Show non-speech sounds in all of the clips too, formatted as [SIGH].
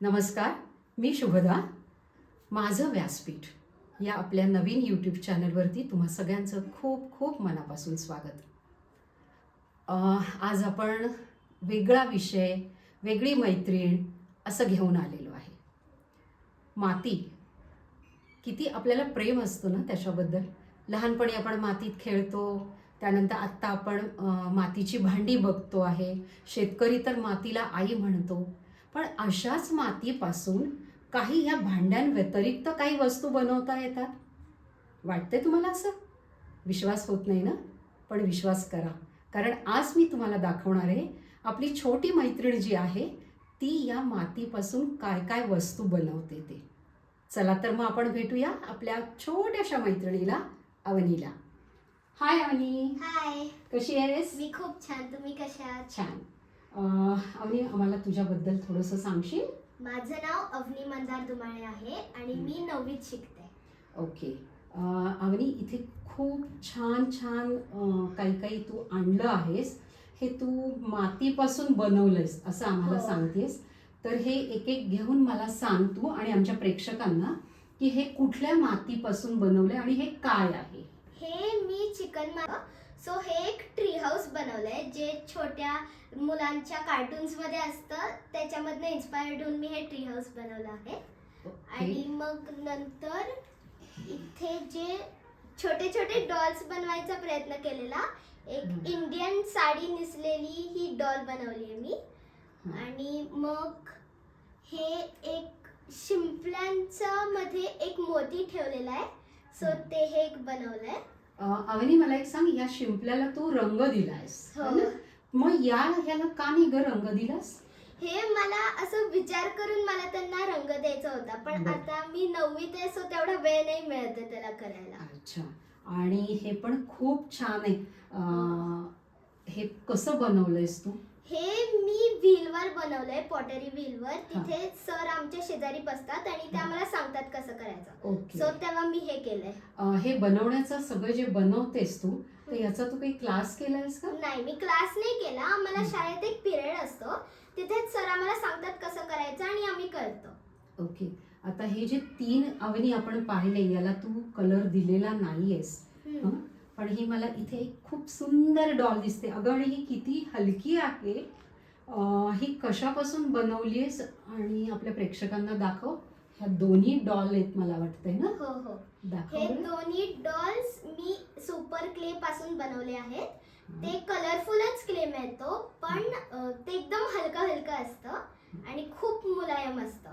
नमस्कार मी शुभदा. माझं व्यासपीठ या आपल्या नवीन यूट्यूब चॅनलवरती तुम्हा सगळ्यांचं खूप खूप मनापासून स्वागत. आज आपण वेगळा विषय वेगळी मैत्रीण असं घेऊन आलेलो आहे. माती किती आपल्याला प्रेम असतो ना त्याच्याबद्दल? लहानपणी आपण मातीत खेळतो त्यानंतर आत्ता आपण मातीची भांडी बघतो आहे. शेतकरी तर मातीला आई म्हणतो. पण अशाच मातीपासून काही ह्या भांड्यांव्यतिरिक्त काही वस्तू बनवता येतात? वाटते तुम्हाला असं? विश्वास होत नाही ना? पण विश्वास करा. कारण आज मी तुम्हाला दाखवणार आहे आपली छोटी मैत्रीण जी आहे ती या मातीपासून काय काय वस्तू बनवते ते. चला तर मग आपण भेटूया आपल्या छोट्याशा मैत्रिणीला अवनीला. हाय अवनी. हाय. कशी आहेस? मी खूप छान. तुम्ही कशा छान. अवनी आम्हाला तुझ्याबद्दल थोडंसं सांगशील? माझं नाव अवनी मंदार दुमाळे आहे आणि मी नववीत शिकते. ओके. अवनी इथे खूप छान छान काही काही तू आणलं आहेस. हे तू मातीपासून बनवलंयस असं आम्हाला हो. सांगतेस. तर हे एक एक घेऊन मला सांग तू आणि आमच्या प्रेक्षकांना की हे कुठल्या मातीपासून बनवलंय आणि हे काय आहे? हे मी चिकन मा सो हे एक ट्री हाऊस बनवलंय जे छोट्या मुलांच्या कार्टून्समध्ये असतं त्याच्यामधनं इन्स्पायर्ड होऊन मी हे ट्री हाऊस बनवलं आहे आणि. मग नंतर इथे जे छोटे छोटे डॉल्स बनवायचा प्रयत्न केलेला एक. इंडियन साडी नेसलेली ही डॉल बनवली आहे मी. आणि मग हे एक शिंपल्यांचा मध्ये एक मोती ठेवलेला आहे सो. ते हे एक बनवलंय अं, अवनी मला एक सांग या शिंपल्याला तू रंग दिलायस हो. है ना? मग या ह्याला का नाही ग रंग दिलास हे मला असं विचार करून मला त्यांना रंग द्यायचा होता पण बरं. आता मी नववीत आहे सो तेवढा वेळ नाही मिळत आहे त्याला करायला अच्छा आणि हे पण खूप छान आहे अं, हे कसं बनवलंयस तू हे मी व्हीलवर बनवलंय पॉटरी व्हीलवर. तिथे सर आमच्या शेजारी बसतात आणि ते. आम्हाला सांगतात कसं करायचं. ओके. सो तेव्हा मी हे केलंय. अं, हे बनवण्याचं सगळं जे बनवतेस तू तर याचा तू काही क्लास केलायस का? नाही मी क्लास नाही केला. आम्हाला. शाळेत एक पिरियड असतो. तिथेच सर आम्हाला सांगतात कसं करायचं आणि आम्ही करतो. ओके. आता हे जे तीन अवनी आपण पाहिले याला तू कलर दिलेला नाहीयेस. हं? पण ही मला इथे एक खूप सुंदर डॉल दिसते. अगं आणि ही किती हलकी आहे. ही कशापासून बनवली आहेस आणि आपल्या प्रेक्षकांना दाखव. ह्या दोन्ही डॉल आहेत मला वाटतंय ना? हो हो. दाखव हे. दोन्ही डॉल्स मी सुपर क्ले पासून बनवले आहेत. ते कलरफुलच क्ले मिळतो पण ते एकदम हलकं हलकं असतं आणि खूप मुलायम असतं.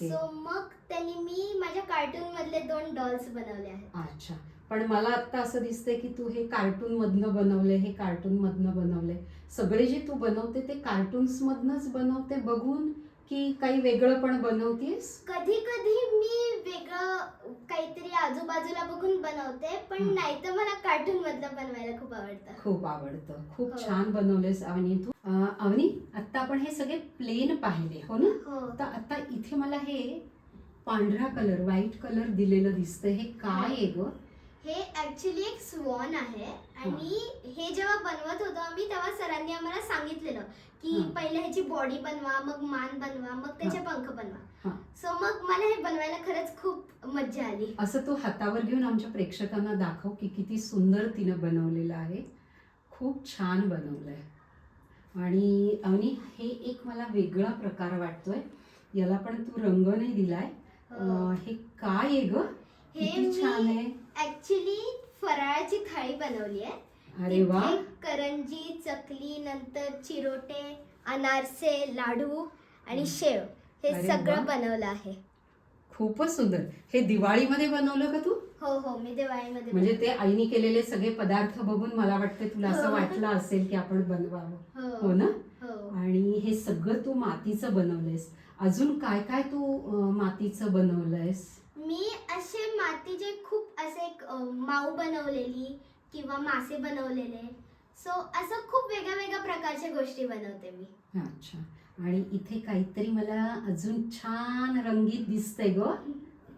सो मग त्यांनी मी माझ्या कार्टून मधले दोन डॉल्स बनवले आहेत. अच्छा. पण मला आता असं दिसतंय की तू हे कार्टून मधनं बनवलंय हे कार्टून मधनं बनवलंय. सगळे जे तू बनवते ते कार्टून्स मधनच बनवते. बघून की काही वेगळं पण बनवतेस? कधी कधी मी वेगळं काहीतरी आजूबाजूला बघून बनवते पण हं. नाही तर मला कार्टून मधलं बनवायला खूप आवडतं. खूप आवडतं. खूप हो. छान बनवलेस अवनी तू. अं, अवनी आता आपण हे सगळे प्लेन पाहिले हो ना? हो. आता आता इथे मला हे पांढरा कलर व्हाईट कलर दिलेलं दिसतंय. हे काय आहे ग? हे ऍक्च्युली एक स्वॉन आहे. आणि हे. जेव्हा बनवत होतो आम्ही तेव्हा सरांनी आम्हाला सांगितलेलं की हा. पहिले ह्याची बॉडी बनवा मग मान बनवा मग त्याचे पंख हा. बनवा सो मग मला हे बनवायला खरंच खूप मज्जा आली. असं तू हातावर घेऊन आमच्या प्रेक्षकांना दाखव की किती सुंदर तिनं बनवलेलं आहे. खूप छान बनवलंय. आणि अवनी हे एक मला वेगळा प्रकार वाटतोय. याला पण तू रंग नाही दिलाय अं, हे काय आहे ग? हे किती छान मी आहे. ऍक्च्युली फराळाची थाळी बनवली आहे. अरे वा. तिथे करंजी चकली नंतर चिरोटे अनारसे लाडू आणि शेव हे अरे सगळं. बनवलं आहे. खूपच सुंदर. हे दिवाळीमध्ये बनवलं का तू? हो हो मी दिवाळीमध्ये म्हणजे ते आईने केलेले सगळे पदार्थ बघून मला वाटतं तुला असं हो. वाटलं असेल की आपण बनवावं. बनवलं. हो ना? हो हो. आणि हे सगळं तू मातीचं बनवलंयस. अजून काय काय तू अं, मातीचं बनवलंयस? मी असे मातीचे खूप असे माऊ बनवलेली किंवा मासे बनवलेले सो असं खूप वेगळ्या वेगळ्या प्रकारच्या गोष्टी बनवते मी. अच्छा. आणि इथे काहीतरी मला अजून छान रंगीत दिसतंय ग.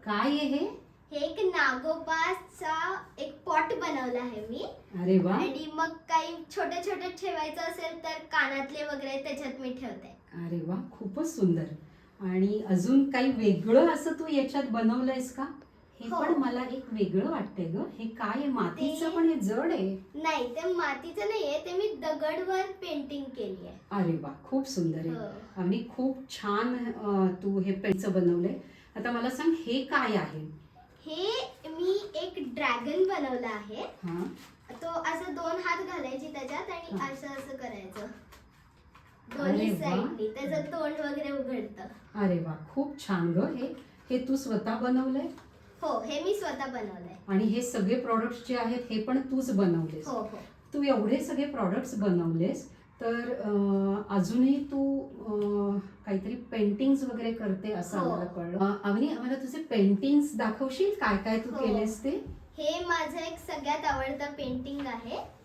काय आहे हे? हे एक नागोबाचा एक पॉट बनवला आहे मी. अरे वा. आणि मग काही छोटे छोटे ठेवायचं असेल तर कानातले वगैरे त्याच्यात मी ठेवते. अरे वा खूपच सुंदर. आणि अजून काही वेगळं असं तू याच्यात बनवलंयस का? हे हो. पण मला एक वेगळं वाटतंय ग. हे काय आहे? मातीचं ते- पण हे जड आहे. नाही ते मातीचं नाहीये ते मी दगडवर पेंटिंग केली आहे. अरे वा खूप सुंदर आहे. हो. आणि खूप छान अं, तू हे पेनचं बनवलंय. आता मला सांग हे काय आहे? हे मी एक ड्रॅगन बनवलं आहे. हा. तो असं दोन हात घालायचे त्याच्यात आणि हा. असं असं करायचं. दोन्ही वा. साईडनी त्याचं तोंड वगैरे उघडतं. अरे वा खूप छान ग हे. हे तू स्वतः बनवलंय? हो हे मी स्वतः बनवलंय. आणि हे सगळे प्रॉडक्ट्स जे आहेत हे पण तूच बनवलेस. हो हो. तू एवढे सगळे प्रॉडक्ट्स बनवलेस तर अं, अजूनही तू अं, काहीतरी पेंटिंग्स वगैरे करते असं हो. आम्हाला कळलं. अं, अवनी आम्हाला तुझे पेंटिंग्स दाखवशील? काय काय तू हो. केलेस ते? हे माझं एक सगळ्यात आवडतं पेंटिंग आहे.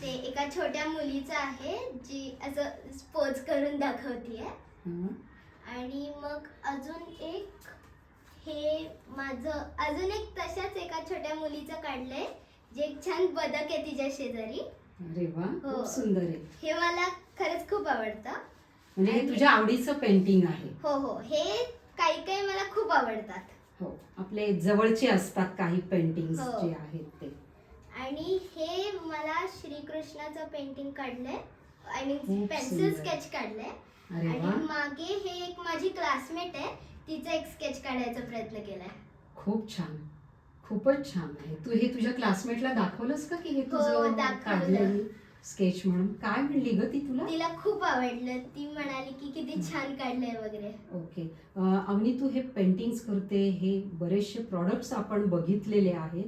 ते एका छोट्या मुलीचं आहे जी असं स्पोज करून दाखवतीये. हं. आणि मग अजून एक हे माझं अजून एक तशाच एका छोट्या मुलीचं काढलंय जे एक छान बदक आहे तिच्या शेजारी. अरे वा हो. खूप सुंदर आहे. हे मला खरंच खूप आवडतं. म्हणजे हे तुझ्या आवडीचं पेंटिंग आहे. हो हो. हे काही काही मला खूप आवडतात. हो. आपले जवळचे असतात काही पेंटिंग हो. जे आहेत ते. आणि हे मला श्रीकृष्णाचं पेंटिंग काढलंय. आय मीन खूप पेन्सिल सुंदर. स्केच काढलंय. अरे वा. आणि मागे हे एक माझी क्लासमेट आहे. तिचा एक स्केच काढायचा प्रयत्न केलाय. खूप छान. खूपच छान आहे. तू हे तुझ्या क्लासमेटला दाखवलंस का की हे हो, तुझं दाखवलं. काढलेली स्केच म्हणून? काय म्हणली ग ती तुला? तिला खूप आवडलं. ती म्हणाली की किती छान काढलंय वगैरे. ओके. अं, अवनी तू हे पेंटिंग्स करते. हे बरेचसे प्रॉडक्ट्स आपण बघितलेले आहेत.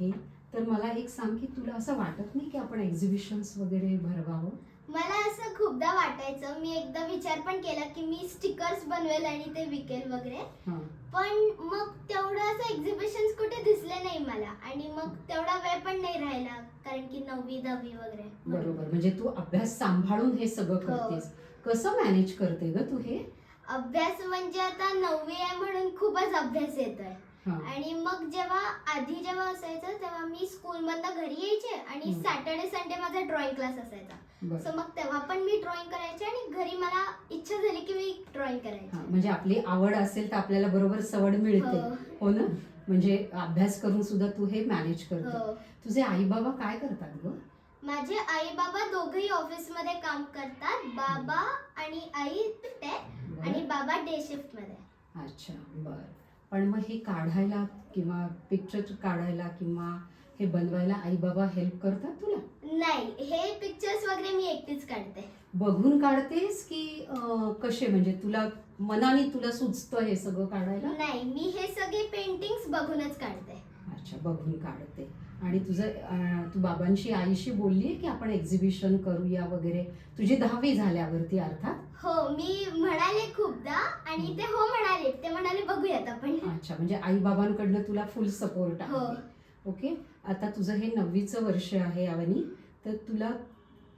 हे तर मला एक सांग की तुला असं वाटत नाही की आपण एक्झिबिशन्स वगैरे भरवावं? मला असं खूपदा वाटायचं. मी एकदा विचार पण केला की मी स्टिकर्स बनवेल आणि ते विकेल वगैरे. हां. पण मग तेवढं असं एक्झिबिशन कुठे दिसले नाही मला. आणि मग तेवढा वेळ पण नाही राहिला कारण की नववी दहावी वगैरे. बरोबर. म्हणजे तू अभ्यास सांभाळून हे सगळं हो. करतेस. कसं मॅनेज करते ग तू हे? अभ्यास म्हणजे आता नववी आहे म्हणून खूपच अभ्यास येतोय. आणि मग जेव्हा आधी जेव्हा असायचं तेव्हा मी स्कूलमधनं घरी यायचे आणि. सॅटर्डे संडे माझा ड्रॉइंग क्लास असायचा. सो मग तेव्हा पण मी ड्रॉइंग करायचे आणि घरी मला इच्छा झाली की मी ड्रॉइंग करायचे. म्हणजे आपली आवड असेल तर आपल्याला बरोबर सवड मिळते. हो. हो ना? म्हणजे अभ्यास करून सुद्धा तू हे मॅनेज करते. हो. तुझे आई बाबा काय करतात ग? माझे आई बाबा दोघही ऑफिसमध्ये काम करतात. बाबा आणि आई ते आणि बाबा डे शिफ्टमध्ये. अच्छा बर. पण मग हे काढायला किंवा पिक्चर काढायला किंवा हे बनवायला आई बाबा हेल्प करतात तुला? नाही हे पिक्चर्स वगैरे मी एकटीच काढते. बघून काढतेस की अं, कसे? म्हणजे तुला मनाने तुला सुचतं हे सगळं काढायला? नाही मी हे सगळे पेंटिंग्स बघूनच काढते. अच्छा बघून काढते. आणि तुझं तू बाबांशी आईशी बोलली की आपण एक्झिबिशन करूया वगैरे? तुझी दहावी झाल्यावरती अर्थात? हो मी म्हणाले खूपदा आणि ते हो म्हणाले. ते म्हणाले बघूयात आपण. अच्छा म्हणजे आई बाबांकडनं तुला फुल सपोर्ट हो. आहे ओके आता तुझं हे नववीचं वर्ष आहे आवनी तर तुला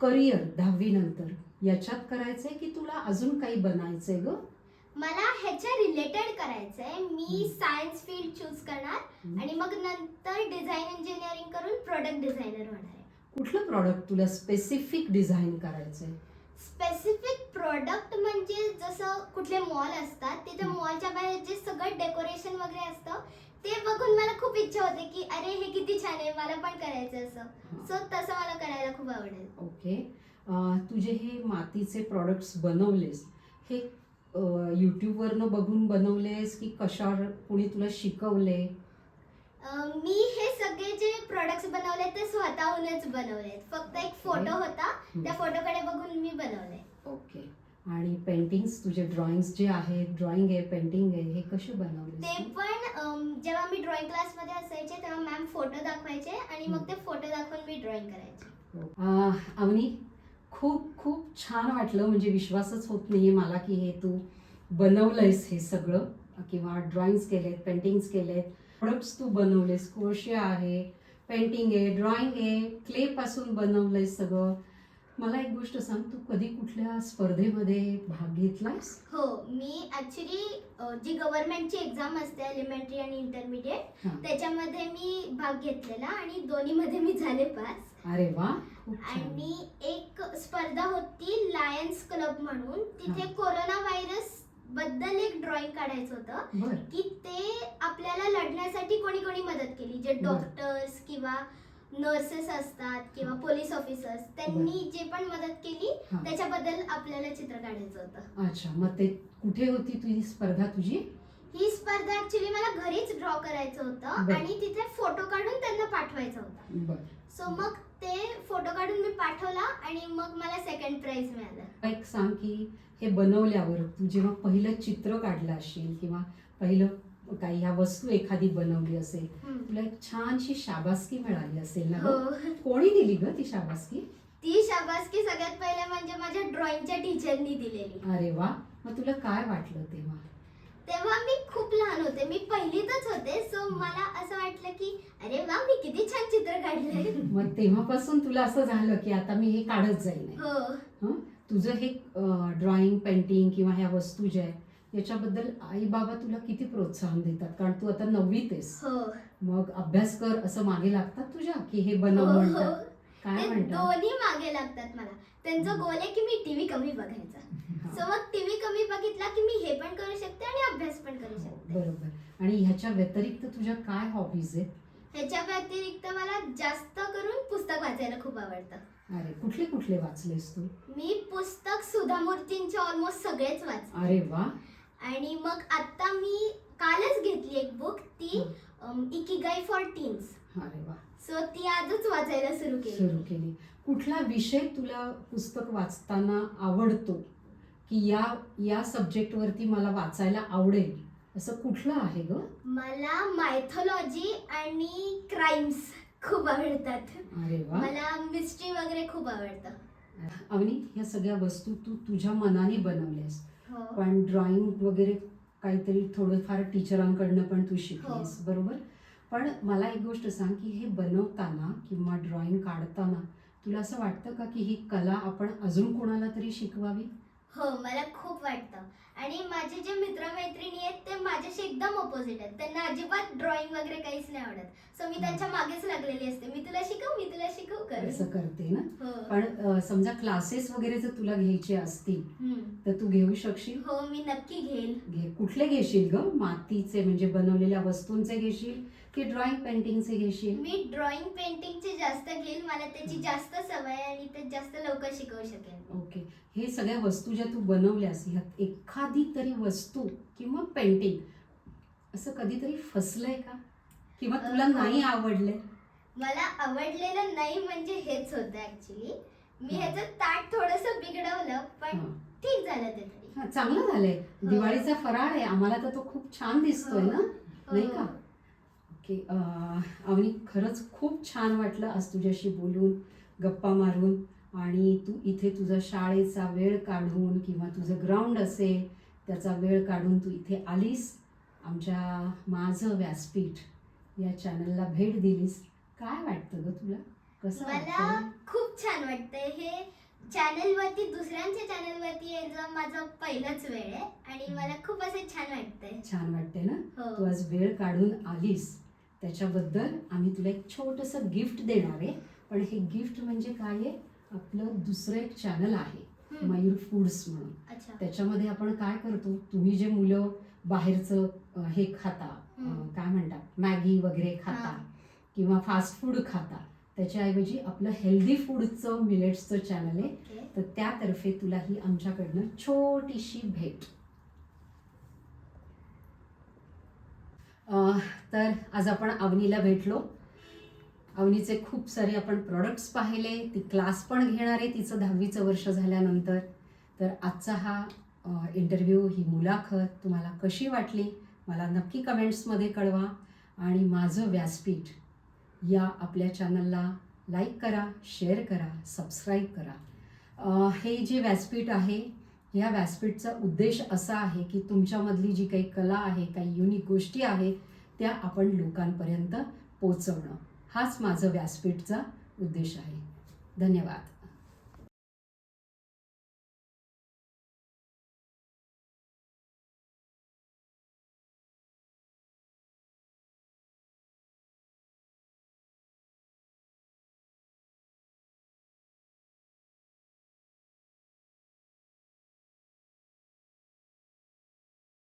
करिअर दहावी नंतर याच्यात करायचंय की तुला अजून काही बनायचंय ग? मला ह्याच्या रिलेटेड करायचंय. मी हम्म. सायन्स फील्ड चूज करणार आणि मग नंतर डिझाईन इंजिनिअरिंग करून प्रोडक्ट डिझायनर होणार आहे. कुठलं प्रॉडक्ट तुला स्पेसिफिक डिझाईन करायचंय? स्पेसिफिक प्रोडक्ट म्हणजे जसं कुठले मॉल असतात तिथे. मॉलच्या बाहेर जे सगळं डेकोरेशन वगैरे असतं ते बघून मला खूप इच्छा होते की अरे हे किती छान आहे मला पण करायचं असं. सो तसं मला करायला खूप आवडेल. ओके तुझे हे मातीचे प्रॉडक्ट्स बनवलेस हे यूट्यूबवरनं बघून बनवलेस की कशावर कुणी तुला शिकवले? अं, मी हे सगळे जे प्रोडक्ट्स बनवले ते स्वतःहूनच बनवले. फक्त एक फोटो होता. त्या फोटोकडे बघून मी बनवले. ओके. आणि पेंटिंग्स तुझे ड्रॉइंग्स जे आहेत ड्रॉइंग आहे पेंटिंग आहे हे कसे ते बनवले पण अं, जेव्हा मी ड्रॉइंग क्लासमध्ये असायचे तेव्हा मॅम फोटो दाखवायचे आणि मग ते फोटो दाखवून मी ड्रॉइंग करायचे. अवनी खूप खूप छान वाटलं. म्हणजे विश्वासच होत नाहीये मला की हे तू बनवलंयस हे सगळं. किंवा ड्रॉइंग्स केलेत पेंटिंग्स केलेत. प्रोडक्ट्स तू बनवलेस. क्रोशे आहे पेंटिंग आहे ड्रॉइंग आहे. क्ले पासून बनवलंयस सगळं. मला एक गोष्ट सांग तू कधी कुठल्या स्पर्धेमध्ये भाग घेतलायस हो मी ऍक्च्युली जी गव्हर्नमेंटची एक्झाम असते एलिमेंटरी आणि इंटरमिडिएट हा. त्याच्यामध्ये मी भाग घेतलेला आणि दोन्हीमध्ये मी झाले पास अरे वा खूप छान आणि एक स्पर्धा होती लायन्स क्लब म्हणून तिथे. कोरोना व्हायरसबद्दल एक ड्रॉइंग काढायचं होतं बर की ते आपल्याला लढण्यासाठी कोणी कोणी मदत केली जे बरं. डॉक्टर्स किंवा नर्सेस असतात किंवा पोलीस ऑफिसर्स त्यांनी जे पण मदत केली हा. त्याच्याबद्दल आपल्याला चित्र काढायचं होतं. अच्छा मग ते कुठे होती तुझी स्पर्धा तुझी? ही स्पर्धा ऍक्च्युली मला घरीच ड्रॉ करायचं होतं बरं. आणि तिथे फोटो काढून त्यांना पाठवायचा होता. बर. सो मग ते फोटो काढून मी पाठवला आणि मग मला सेकंड प्राइज मिळालं. एक सांग की हे बनवल्यावर तू जेव्हा पहिलं चित्र काढलं असेल किंवा पहिलं काही ह्या वस्तू एखादी बनवली असेल. तुला एक छानशी शाबासकी मिळाली असेल ना हो गं? कोणी दिली ग ती शाबासकी? ती शाबासकी सगळ्यात पहिले म्हणजे माझ्या ड्रॉइंगच्या टीचरनी दिलेली. अरे वा मग तुला काय वाटलं तेव्हा? तेव्हा मी खूप लहान होते मी पहिलीतच होते सो मला असं वाटलं की अरे वा मी किती छान चित्र काढलंय. [LAUGHS] मग तेव्हापासून तुला असं झालं की आता मी हे काढत जाईन. हो. तुझं हे ड्रॉइंग पेंटिंग किंवा ह्या वस्तू ज्या आहेत याच्याबद्दल आई बाबा तुला किती प्रोत्साहन देतात? कारण तू आता नववीत आहेस हो. मग अभ्यास कर असं मागे लागतात तुझ्या? की हे हो, बनव हो. म्हणतात. काय ते म्हणतात? दोन्ही मागे लागतात मला. त्यांचं गोल आहे की मी टीव्ही कमी बघायचा. हा. सो मग टीव्ही कमी बघितला की मी हे पण करू शकते आणि अभ्यास पण करू हो, शकते. बरोबर. आणि ह्याच्या व्यतिरिक्त तुझ्या काय हॉबीज आहेत? ह्याच्या व्यतिरिक्त मला जास्त करून पुस्तक वाचायला खूप आवडतं. अरे कुठले कुठले वाचलेस तू? मी पुस्तक सुधा मूर्तींचे ऑलमोस्ट सगळेच वाचले अरे वा. आणि मग आता मी कालच घेतली एक बुक ती इकिगाई फॉर टीन्स अरे वा. सो ती आजच वाचायला सुरू केली. सुरू केली. कुठला विषय तुला पुस्तक वाचताना आवडतो? की या या सब्जेक्टवरती मला वाचायला आवडेल? असं कुठलं आहे ग? मला मायथॉलॉजी आणि क्राईम्स खूप आवडतात. अरे वा. मला मिस्ट्री वगैरे खूप आवडतं. अवनी ह्या सगळ्या वस्तू तू तुझ्या मनाने बनवल्यास. पण ड्रॉइंग वगैरे काहीतरी थोडंफार टीचरांकडनं पण तू शिकलीस हो. बरोबर? पण मला एक गोष्ट सांग की हे बनवताना किंवा ड्रॉइंग काढताना तुला असं वाटतं का की ही कला आपण अजून कोणाला तरी शिकवावी? हो मला खूप वाटतं. आणि माझे जे मित्रमैत्रिणी आहेत ते माझ्याशी एकदम ऑपोजिट आहेत. त्यांना अजिबात ड्रॉइंग वगैरे काहीच नाही आवडत. सो मी त्यांच्या मागेच लागलेली असते. मी तुला शिकव मी तुला शिकव असं करते ना? हो. पण अं, समजा क्लासेस वगैरे जर तुला घ्यायचे असतील हम्म. तर तू घेऊ शकशील? हो मी नक्की घेईल घे कुठले घेशील ग? मातीचे म्हणजे बनवलेल्या वस्तूंचे घेशील की ड्रॉइंग पेंटिंगचे घेशील? मी ड्रॉइंग पेंटिंगची जास्त घेईल. मला त्याची जास्त सवय आहे आणि ते जास्त लवकर शिकवू शकेन. ओके हे सगळ्या वस्तू ज्या तू बनवल्यास ह्यात एखादी तरी वस्तू किंवा पेंटिंग असं कधीतरी फसलंय का? किंवा तुला अं, नाही आवडलंय? मला आवडलेलं नाही म्हणजे हेच होतं ऍक्च्युली मी हा. ह्याचं ताट थोडस बिघडवलं पण हा. ठीक झालं ते तरी. हा, चांगलं झालंय. दिवाळीचा फराळ आहे. आम्हाला तर तो खूप छान दिसतोय ना? नाही का? ओके अं, अवनी खरंच खूप छान वाटलं आज तुझ्याशी बोलून गप्पा मारून. आणि तू इथे तुझा शाळेचा वेळ काढून किंवा तुझं ग्राउंड असेल त्याचा वेळ काढून तू इथे आलीस. आमच्या माझं व्यासपीठ या चॅनलला भेट दिलीस. काय वाटतं ग तुला? कसं मला खूप छान वाटतंय. हे चॅनल वरती दुसऱ्यांच्या चॅनल वरती यायचं माझं पहिलंच वेळ आहे आणि मला खूप असं छान वाटतंय. छान वाटते ना? तू हो आज वेळ काढून आलीस. त्याच्याबद्दल आम्ही तुला एक छोटंसं गिफ्ट देणार आहे. पण हे गिफ्ट म्हणजे काय आहे? आपलं दुसरं एक चॅनल आहे. मयूर फूड्स म्हणून त्याच्यामध्ये आपण काय करतो तुम्ही जे मुलं बाहेरचं हे खाता. काय म्हणतात मॅगी वगैरे खाता. किंवा फास्ट फूड खाता त्याच्याऐवजी आपलं हेल्दी फूडचं मिलेट्सचं चॅनल आहे तर त्यातर्फे तुला ही आमच्याकडनं छोटीशी भेट तर आज आपण अवनीला भेटलो अवनीचे खूप सारे आपण प्रॉडक्ट्स पाहिले. ती क्लास पण घेणार आहे. तिचं दहावीचं वर्ष झाल्यानंतर. तर आजचा हा इंटरव्ह्यू ही मुलाखत तुम्हाला कशी वाटली? मला नक्की कमेंट्समध्ये कळवा. आणि माझं व्यासपीठ या आपल्या चॅनलला लाईक करा शेअर करा सबस्क्राईब करा. हे जे व्यासपीठ आहे ह्या व्यासपीठचा उद्देश असा आहे की तुमच्यामधली जी काही कला आहे काही युनिक गोष्टी आहेत त्या आपण लोकांपर्यंत पोचवणं हाच माझं व्यासपीठचा उद्देश आहे. धन्यवाद.